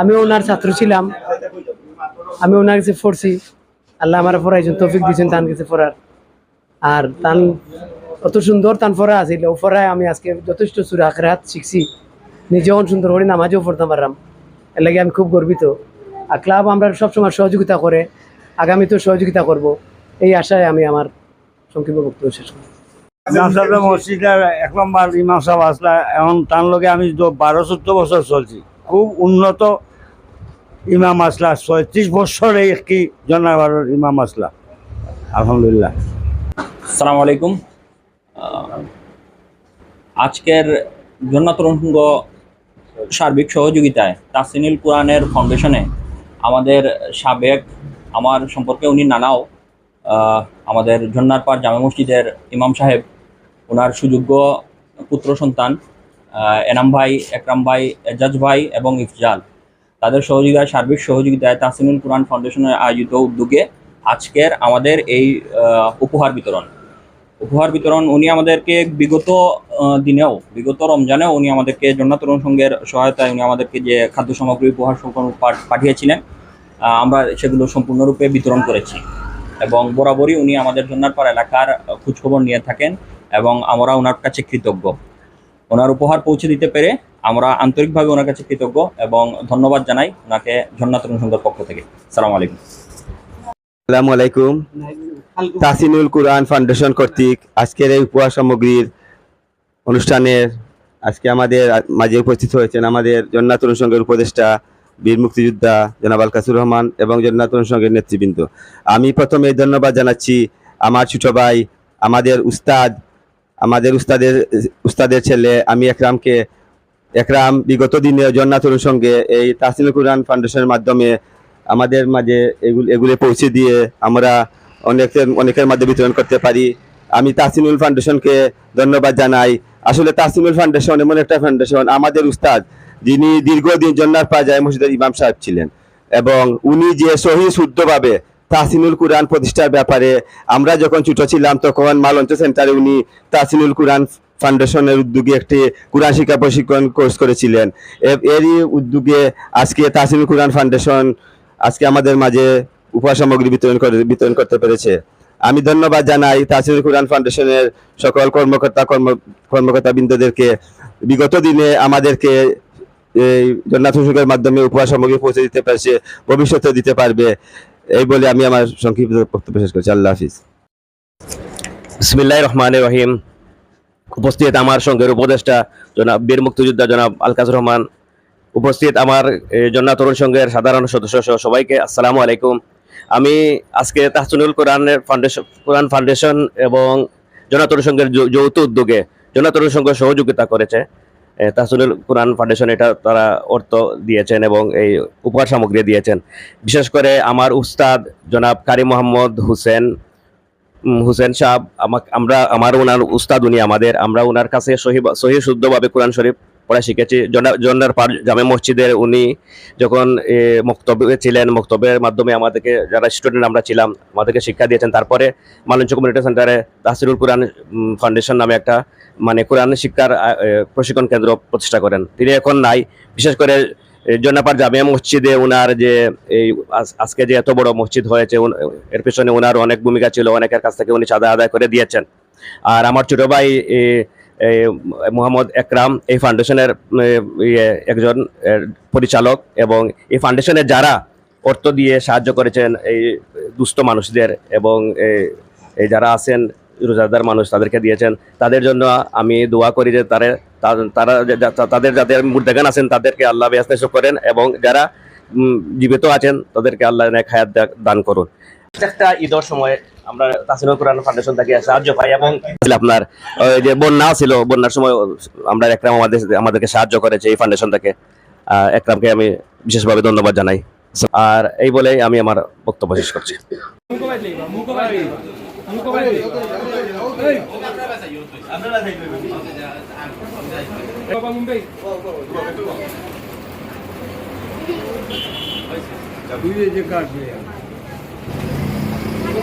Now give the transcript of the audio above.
আমি ওনার ছাত্র ছিলাম। আমি ওনার কাছে পড়ছি। আল্লাহ আমার পড়াইছেন, তৌফিক দিয়েছেন তার কাছে পড়ার। আর তান অত সুন্দর তান পড়া আছিল ও পড়ায় আমি আজকে যথেষ্ট সুরা আখরাত শিখছি। নিজেও সুন্দর করে নামাজও পড়তে পারলাম। এর লাগে আমি খুব গর্বিত। আর ক্লাব আমরা সবসময় সহযোগিতা করে, আগামীতেও সহযোগিতা করব। এই আশায় আমি আমার সংক্ষিপ্ত বক্তব্য শেষ করি মসজিদের এক নম্বর ইমাম সাহেব আসলা, এখন তার লগে আমি বারো চোদ্দ বছর চলছি। খুব উন্নত ইমাম আসলা, ছয়ত্রিশ বছর কি জনাবারের ইমাম আসলা, আলহামদুলিল্লাহ। আসসালামু আলাইকুম। আজকের জন্নাতরঙ্গ সার্বিক সহযোগিতায় তাসিনুল কোরআনের ফাউন্ডেশনে আমাদের সাবেক, আমার সম্পর্কে উনি নানাও আমাদের জন্নারপাড় জামে মসজিদের ইমাম সাহেব ওনার সুযোগ্য পুত্র সন্তান এনাম ভাই, একরাম ভাই, এজাজ ভাই এবং ইফজাল। তাদের সহযোগিতায়, সার্বিক সহযোগিতায় তাসিনুল কোরআন ফাউন্ডেশনের আয়োজিত উদ্যোগে আজকের আমাদের এই উপহার বিতরণ। উপহার বিতরণ উনি আমাদেরকে বিগত দিনেও, বিগত রমজানেও উনি আমাদেরকে জন্নাত তরুণ সংঘের সহায়তায় উনি আমাদেরকে যে খাদ্য সামগ্রী, উপহার পাঠিয়েছিলেন আমরা সেগুলো সম্পূর্ণরূপে বিতরণ করেছি। এবং বরাবরই উনি আমাদের জন্নারপাড় এলাকার খোঁজখবর নিয়ে থাকেন এবং আমরা ওনার কাছে কৃতজ্ঞ। ওনার উপহার পৌঁছে দিতে পেরে আমরা আন্তরিকভাবে ওনার কাছে কৃতজ্ঞ এবং ধন্যবাদ জানাই ওনাকে জন্নাত তরুণ সংঘের পক্ষ থেকে। সালাম আলাইকুম। আসসালামু আলাইকুম। তাসিনুল কুরআন ফাউন্ডেশন কর্তৃক আজকের এই উপহার সামগ্রীর অনুষ্ঠানের আজকে আমাদের মাঝে উপস্থিত হয়েছেন আমাদের জন্নাত অনুসঙ্গের উপদেষ্টা বীর মুক্তিযোদ্ধা জনাব আল কাসুর রহমান এবং জন্নাত অনুসঙ্গের নেতৃবৃন্দ। আমি প্রথমে ধন্যবাদ জানাচ্ছি আমার ছোট ভাই, আমাদের উস্তাদ আমাদের উস্তাদের উস্তাদের ছেলে আমি একরামকে, একরাম বিগত দিনে জন্নাত অনুসঙ্গে এই তাসিনুল কুরআন ফাউন্ডেশনের মাধ্যমে আমাদের মাঝে এগুলো এগুলো পৌঁছে দিয়ে আমরা অনেকের অনেকের মাঝে বিতরণ করতে পারি। আমি তাসিনুল ফাউন্ডেশনকে ধন্যবাদ জানাই। আসলে তাসিনুল ফাউন্ডেশন এমন একটা ফাউন্ডেশন আমাদের উস্তাদ, যিনি দীর্ঘদিন জন্নার পাজায় মসজিদের ইমাম সাহেব ছিলেন, এবং উনি যে সহি শুদ্ধভাবে তাসিনুল কুরআন প্রতিষ্ঠার ব্যাপারে আমরা যখন ছোট ছিলাম, তখন মালঞ্চ সেন্টারে উনি তাসিনুল কুরআন ফাউন্ডেশনের উদ্যোগে একটি কুরআন শিক্ষা প্রশিক্ষণ কোর্স করেছিলেন। এরই উদ্যোগে আজকে তাসিনুল কুরআন ফাউন্ডেশন আজকে আমাদের মাঝে উপহার সামগ্রী বিতরণ করে বিতরণ করতে পেরেছে। আমি ধন্যবাদ জানাই তাসিরুল কুরআন ফাউন্ডেশনের সকল কর্মকর্তা, কর্ম কর্মকর্তা বৃন্দদেরকে বিগত দিনে আমাদেরকে এই জন্নাথ মাধ্যমে উপহার সামগ্রী পৌঁছে দিতে পারছে ভবিষ্যতে দিতে পারবে। এই বলে আমি আমার সংক্ষিপ্ত বক্তব্য শেষ করছি। আল্লাহ হাফিজ। বিসমিল্লাহ রহমান রহিম উপস্থিত আমার সঙ্গের উপদেষ্টা জনাব বীর মুক্তিযোদ্ধা জনাব আলকাজ রহমান। উপস্থিত আমার জন্না তরুণ সংঘের সাধারণ সদস্য সহ সবাইকে আসসালামু আলাইকুম। আমি আজকে তাহসুনুল কোরআনের ফাউন্ডেশন কোরআন ফাউন্ডেশন এবং জনা তরুণ সংঘের যৌথ উদ্যোগে জনা তরুণ সংঘ সহযোগিতা করেছে। এ, তাহসুনুল কোরআন ফাউন্ডেশন এটা তারা অর্থ দিয়েছেন এবং এই উপহার সামগ্রী দিয়েছেন। বিশেষ করে আমার উস্তাদ জনাব কারি মোহাম্মদ হুসেন হুসেন সাহ আমরা আমার ওনার উস্তাদ উনি আমাদের আমরা ওনার কাছে সহি সহি শুদ্ধভাবে কোরআন শরীফ পড়া শিখেছি। জন্নার পার জামে মসজিদের উনি যখন এ, মক্তবে ছিলেন মক্তব্যের মাধ্যমে আমাদেরকে যারা স্টুডেন্ট আমরা ছিলাম আমাদেরকে শিক্ষা দিয়েছেন। তারপরে মালঞ্চ কমিউনিটি সেন্টারে তাসিরুল কোরআন ফাউন্ডেশন নামে একটা মানে কোরআন শিক্ষার প্রশিক্ষণ কেন্দ্র প্রতিষ্ঠা করেন। তিনি এখন নাই। বিশেষ করে জন্নাপাড় জামিয়া মসজিদে ওনার যে এই আজকে যে এত বড় মসজিদ হয়েছে এর পেছনে ওনার অনেক ভূমিকা ছিল। অনেকের কাছ থেকে উনি চাঁদা আদায় করে দিয়েছেন। আর আমার ছোট ভাই মোহাম্মদ একরাম এই ফাউন্ডেশনের ইয়ে, একজন পরিচালক এবং এই ফাউন্ডেশনের যারা অর্থ দিয়ে সাহায্য করেছেন এই দুস্থ মানুষদের এবং এই যারা আছেন রোজাদার মানুষ তাদেরকে দিয়েছেন তাদের জন্য আমি দোয়া করি যে তারা তারা তাদের যাদের মুর্দেগান আছেন তাদেরকে আল্লাহ ব্যস্ত করেন এবং যারা জীবিত আছেন তাদেরকে আল্লাহ হায়াত দান করুন। প্রত্যেকটা ঈদের সময় আমরা তাসিরুল কোরআন ফাউন্ডেশন থেকে সাহায্য পাই এবং আপনার, ওই যে বন্যা ছিল, বন্যার সময় আমরা একরাম আমাদের আমাদেরকে সাহায্য করেছে এই ফাউন্ডেশন থেকে। একরামকে আমি বিশেষভাবে ধন্যবাদ জানাই। আর এই বলেই আমি আমার বক্তব্য শেষ করছি। মুম্বাই